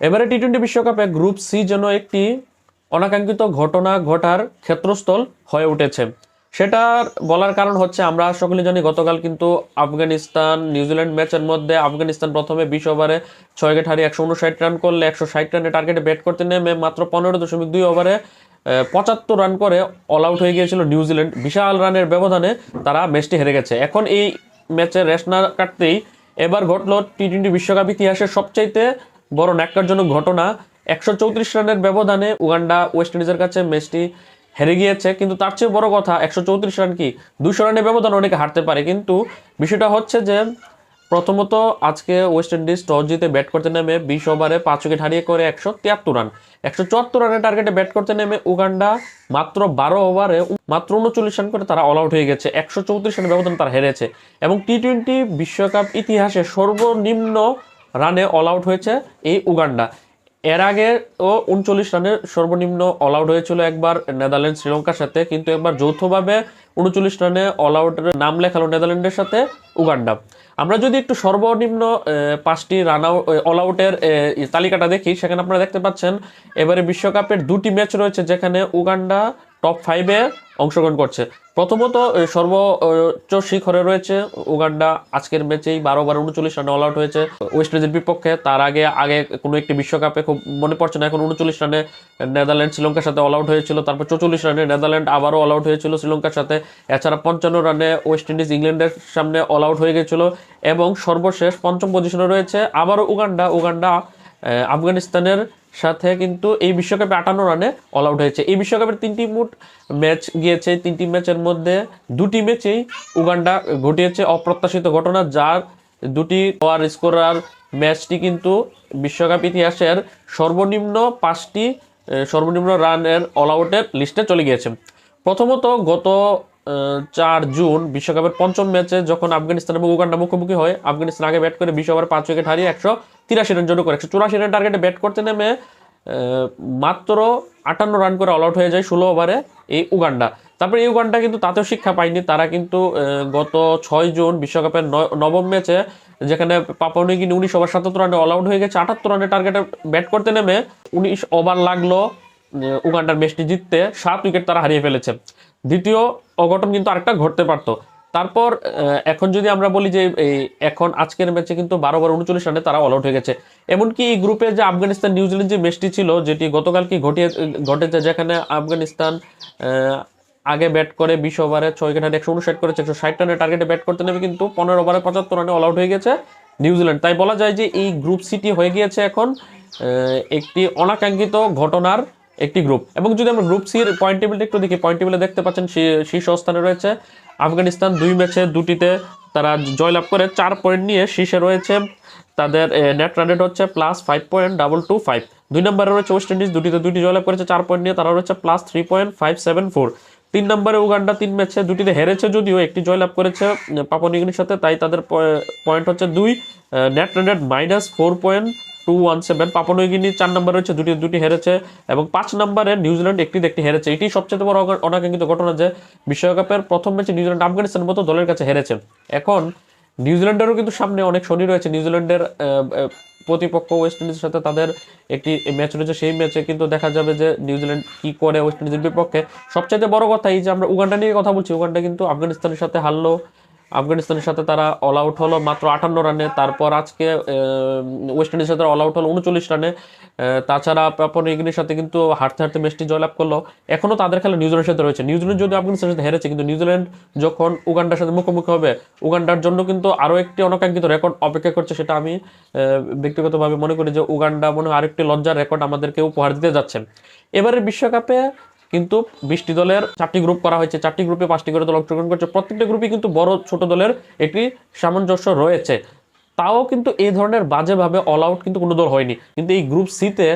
এবারে T twenty বিশ্বকাপে group C যেন একটি অনাকাঙ্ক্ষিত ঘটনা ঘটার ক্ষেত্রস্থল হয়ে উঠেছে। সেটার বলার কারণ হচ্ছে আমরা সকলে জানি গতকাল কিন্তু আফগানিস্তান নিউজিল্যান্ড ম্যাচের মধ্যে আফগানিস্তান প্রথমে বিশ ওভারে ছয় উইকেট হারিয়ে একশো উনষাট রান করলে একশো ষাট রানের টার্গেটে ব্যাট করতে নেমে মাত্র পনেরো দশমিক দুই ওভারে পঁচাত্তর রান করে অল আউট হয়ে গিয়েছিল নিউজিল্যান্ড। বিশাল রানের ব্যবধানে তারা ম্যাচটি হেরে গেছে। এখন এই ম্যাচে রেস্ট না কাটতেই এবার ঘটলো টি টোয়েন্টি বিশ্বকাপ ইতিহাসের সবচাইতে বড় ন্যাক্কারজনক ঘটনা। একশো চৌত্রিশ রানের ব্যবধানে উগান্ডা ওয়েস্ট ইন্ডিজের কাছে ম্যাচটি হেরে গিয়েছে। কিন্তু তার চেয়ে বড় কথা, একশো চৌত্রিশ রান কি? দুশো রানের ব্যবধান অনেকে হারতে পারে। কিন্তু বিষয়টা হচ্ছে যে, প্রথমত আজকে ওয়েস্ট ইন্ডিজ টস জিতে ব্যাট করতে নেমে বিশ ওভারে পাঁচ উইকেট হারিয়ে করে একশো তিয়াত্তর রান। একশো চুয়াত্তর রানের টার্গেটে ব্যাট করতে নেমে উগান্ডা মাত্র বারো ওভারে মাত্র উনচল্লিশ রান করে তারা অল আউট হয়ে গেছে। একশো চৌত্রিশ রানের ব্যবধান তারা হেরেছে। এবং টি টোয়েন্টি বিশ্বকাপ ইতিহাসে সর্বনিম্ন রানে অল আউট হয়েছে এই উগান্ডা। এর আগে ও উনচল্লিশ রানের সর্বনিম্ন অল আউট হয়েছিল একবার নেদারল্যান্ড শ্রীলঙ্কার সাথে, কিন্তু একবার যৌথভাবে উনচল্লিশ রানে অল আউটের নাম লেখালো নেদারল্যান্ডের সাথে উগান্ডা। আমরা যদি একটু সর্বনিম্ন পাঁচটি রান আউট অল আউটের তালিকাটা দেখি, সেখানে আপনারা দেখতে পাচ্ছেন, এবারে বিশ্বকাপের দুটি ম্যাচ রয়েছে যেখানে উগান্ডা টপ ফাইভে অংশগ্রহণ করছে। প্রথমত সর্বোচ্চ শিখরে রয়েছে উগান্ডা। আজকের ম্যাচেই বারো বার উনচল্লিশ রানে অল আউট হয়েছে। ওয়েস্ট ইন্ডিজের বিপক্ষে তার আগে আগে কোনো একটি বিশ্বকাপে খুব মনে পড়ছে না। এখন উনচল্লিশ রানে নেদারল্যান্ড শ্রীলঙ্কার সাথে অল আউট হয়েছিল। তারপর চৌচল্লিশ রানে নেদারল্যান্ড আবারও অল আউট হয়েছিল শ্রীলঙ্কার সাথে। এছাড়া পঞ্চান্ন রানে ওয়েস্ট ইন্ডিজ ইংল্যান্ডের সামনে অল আউট হয়ে গেছিল। এবং সর্বশেষ পঞ্চম পজিশনে রয়েছে আবারও উগান্ডা। উগান্ডা আফগানিস্তানের সাথে কিন্তু এই বিশ্বকাপে আটান্ন রানে অল আউট হয়েছে। এই বিশ্বকাপের তিনটি মোট ম্যাচ গিয়েছে। তিনটি ম্যাচের মধ্যে দুটি ম্যাচেই উগান্ডা ঘটিয়েছে অপ্রত্যাশিত ঘটনা, যার দুটি ওয়ার স্কোরার ম্যাচটি কিন্তু বিশ্বকাপ ইতিহাসের সর্বনিম্ন পাঁচটি সর্বনিম্ন রানের অল আউটের লিস্টে চলে গিয়েছে। প্রথমত গত চার জুন বিশ্বকাপের পঞ্চম ম্যাচে যখন আফগানিস্তান এবং উগান্ডা মুখোমুখি হয়, আফগানিস্তান আগে ব্যাট করে বিশ ওভার পাঁচ উইকেট হারিয়ে একশো তিরাশি রান জন্য করে, একশো চুরাশি রান টার্গেটে ব্যাট করতে নেমে মাত্র আটান্ন রান করে অল আউট হয়ে যায় ষোলো ওভারে এই উগান্ডা। তারপরে এই উগান্ডা কিন্তু তাতেও শিক্ষা পায়নি, তারা কিন্তু গত ছয় জুন বিশ্বকাপের নবম ম্যাচে যেখানে পাপানিগিনি উনিশ ওভার সাতাত্তর রানে অল আউট হয়ে গেছে, আটাত্তর রানের টার্গেটে ব্যাট করতে নেমে উনিশ ওভার লাগল উগান্ডার ম্যাচটি জিততে সাত উইকেট তারা হারিয়ে ফেলেছে। দ্বিতীয় অঘটন কিন্তু আরেকটা ঘটতে পারতো। তারপর এখন যদি আমরা বলি যে, এই এখন আজকের ম্যাচে কিন্তু বারো বার উনচল্লিশ রানে তারা অল আউট হয়ে গেছে। এমনকি এই গ্রুপে যে আফগানিস্তান নিউজিল্যান্ড যে ম্যাচটি ছিল, যেটি গতকাল কি ঘটিয়ে, ঘটেছে, যেখানে আফগানিস্তান আগে ব্যাট করে বিশ ওভারে ছয় হারিয়ে একশো উনষাট করেছে, একশো ষাট রানের টার্গেটে ব্যাট করতে নেবে কিন্তু পনেরো ওভারে পঁচাত্তর রানে অল আউট হয়ে গেছে নিউজিল্যান্ড তাই বলা যায় যে, এই গ্রুপ সিটি হয়ে গিয়েছে এখন একটি অনাকাঙ্ক্ষিত ঘটনার একটি গ্রুপ এবং যদি আমরা গ্রুপ সির পয়েন্ট টেবিলটা একটু দেখি পয়েন্ট টেবিলে দেখতে পাচ্ছেন শীর্ষ স্থানে রয়েছে আফগানিস্তান, দুই ম্যাচে দুটিতে তারা জয়লাভ করে চার পয়েন্ট নিয়ে শীর্ষে রয়েছে তাদের নেট রান রেট হচ্ছে plus five point double two five দুই নম্বরে রয়েছে ওয়েস্ট ইন্ডিজ দুটিতে দুটি জয়লাভ করেছে, চার পয়েন্ট নিয়ে তারা রয়েছে plus three point five seven four তিন নম্বরে উগান্ডা তিন ম্যাচে দুটিতে হেরেছে যদিও একটি জয়লাভ করেছে পাপনিগিনির সাথে, তাই তাদের পয়েন্ট হচ্ছে দুই net run rate minus four point two one seven Papua New Guinea চার নম্বর রয়েছে, দুটি দুটি হেরেছে, এবং পাঁচ নম্বরে নিউজিল্যান্ড একটি একটি হেরেছে। এটি সবচেয়ে বড় অনাকাঙ্ক্ষিত ঘটনা যে বিশ্বকাপের প্রথম ম্যাচে নিউজিল্যান্ড আফগানিস্তানের মতো দলের কাছে হেরেছে। এখন নিউজিল্যান্ডেরও কিন্তু সামনে অনেক শনি রয়েছে। নিউজিল্যান্ডের প্রতিপক্ষ ওয়েস্ট ইন্ডিজের সাথে তাদের একটি ম্যাচ রয়েছে। সেই ম্যাচে কিন্তু দেখা যাবে যে নিউজিল্যান্ড কি করে ওয়েস্ট ইন্ডিজের বিপক্ষে। সবচাইতে বড় কথা এই যে আমরা উগান্ডা নিয়ে কথা বলছি, উগান্ডা কিন্তু আফগানিস্তানের সাথে হারলো। আফগানিস্তানের সাথে তারা অল আউট হলো, মাত্র আটান্ন রানে। তারপর আজকে ওয়েস্ট ইন্ডিজের সাথে অল আউট হলো, উনচল্লিশ রানে। তাছাড়া পাপন ইগনির সাথে কিন্তু হারতে হারতে ম্যাচটি জয়লাভ করল। এখনও তাদের খেলা নিউজিল্যান্ডের সাথে রয়েছে। নিউজিল্যান্ড যদি আফগানিস্তানের সাথে হেরেছে, কিন্তু নিউজিল্যান্ড যখন উগান্ডার সাথে মুখোমুখি হবে, উগান্ডার জন্য কিন্তু আরও একটি অনাকাঙ্ক্ষিত রেকর্ড অপেক্ষা করছে, সেটা আমি ব্যক্তিগতভাবে মনে করি যে উগান্ডা মনে হয় আরেকটি লজ্জার রেকর্ড আমাদেরকে উপহার দিতে যাচ্ছে এবারের বিশ্বকাপে কিন্তু বিশটি দলের চারটি গ্রুপ করা হয়েছে। চারটি গ্রুপে পাঁচটি করে দল অংশগ্রহণ করছে। প্রত্যেকটা গ্রুপে কিন্তু বড় ছোট দলের একটি সামঞ্জস্য রয়েছে। তাও কিন্তু এই ধরনের বাজেভাবে অল আউট কিন্তু কোনো দল হয়নি। কিন্তু এই গ্রুপ সিতে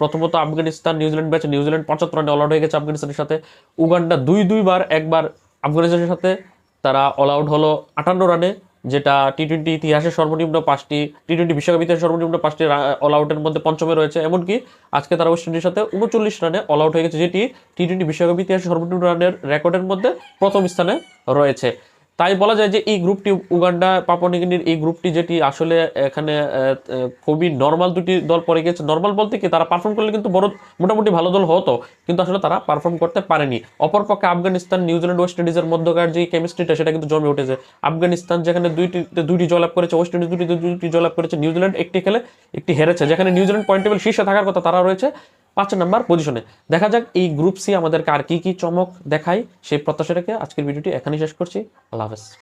প্রথমত আফগানিস্তান নিউজিল্যান্ড ম্যাচে নিউজিল্যান্ড পঁচাত্তর রানে অল আউট হয়ে গেছে আফগানিস্তানের সাথে। উগান্ডা দুই দুইবার একবার আফগানিস্তানের সাথে তারা অল আউট হলো আটান্ন রানে যেটা টি টোয়েন্টি ইতিহাসের সর্বনিম্ন পাঁচটি টি টোয়েন্টি বিশ্বকাপ ইতিহাসের সর্বনিম্ন পাঁচটি অল আউটের মধ্যে পঞ্চমে রয়েছে। এমনকি আজকে তারা ওয়েস্ট ইন্ডিজের সাথে উনচল্লিশ রানে অল আউট হয়ে গেছে, যেটি টি টোয়েন্টি বিশ্বকাপ ইতিহাসের সর্বনিম্ন রানের রেকর্ডের মধ্যে প্রথম স্থানে রয়েছে। তাই বলা যায় যে এই গ্রুপটি উগান্ডা পাপনিগিনির এই গ্রুপটি যেটি আসলে এখানে খুবই নর্মাল দুটি দল পড়ে গেছে নর্মাল বলতে কি, তারা পারফর্ম করলে কিন্তু বড়, মোটামুটি ভালো দল হতো, কিন্তু আসলে তারা পারফর্ম করতে পারেনি। অপরপক্ষে আফগানিস্তান নিউজিল্যান্ড ওয়েস্ট ইন্ডিজের মধ্যকার যে কেমিস্ট্রিটা সেটা কিন্তু জমে উঠেছে। আফগানিস্তান যেখানে দুইটি দুইটি জয়লাভ করেছে ওয়েস্ট ইন্ডিজ দুটি, দুইটি জয়লাভ করেছে নিউজিল্যান্ড একটি খেলে একটি হেরেছে। যেখানে নিউজিল্যান্ড পয়েন্ট টেবিল শীর্ষে থাকার কথা তারা রয়েছে। পাঁচ নাম্বার পজিশনে দেখা যাক এই গ্রুপ সি আমাদেরকে আর কি কি চমক দেখায়, সেই প্রত্যাশাটাকে আজকের ভিডিওটি এখানেই শেষ করছি। আল্লাহ হাফেজ।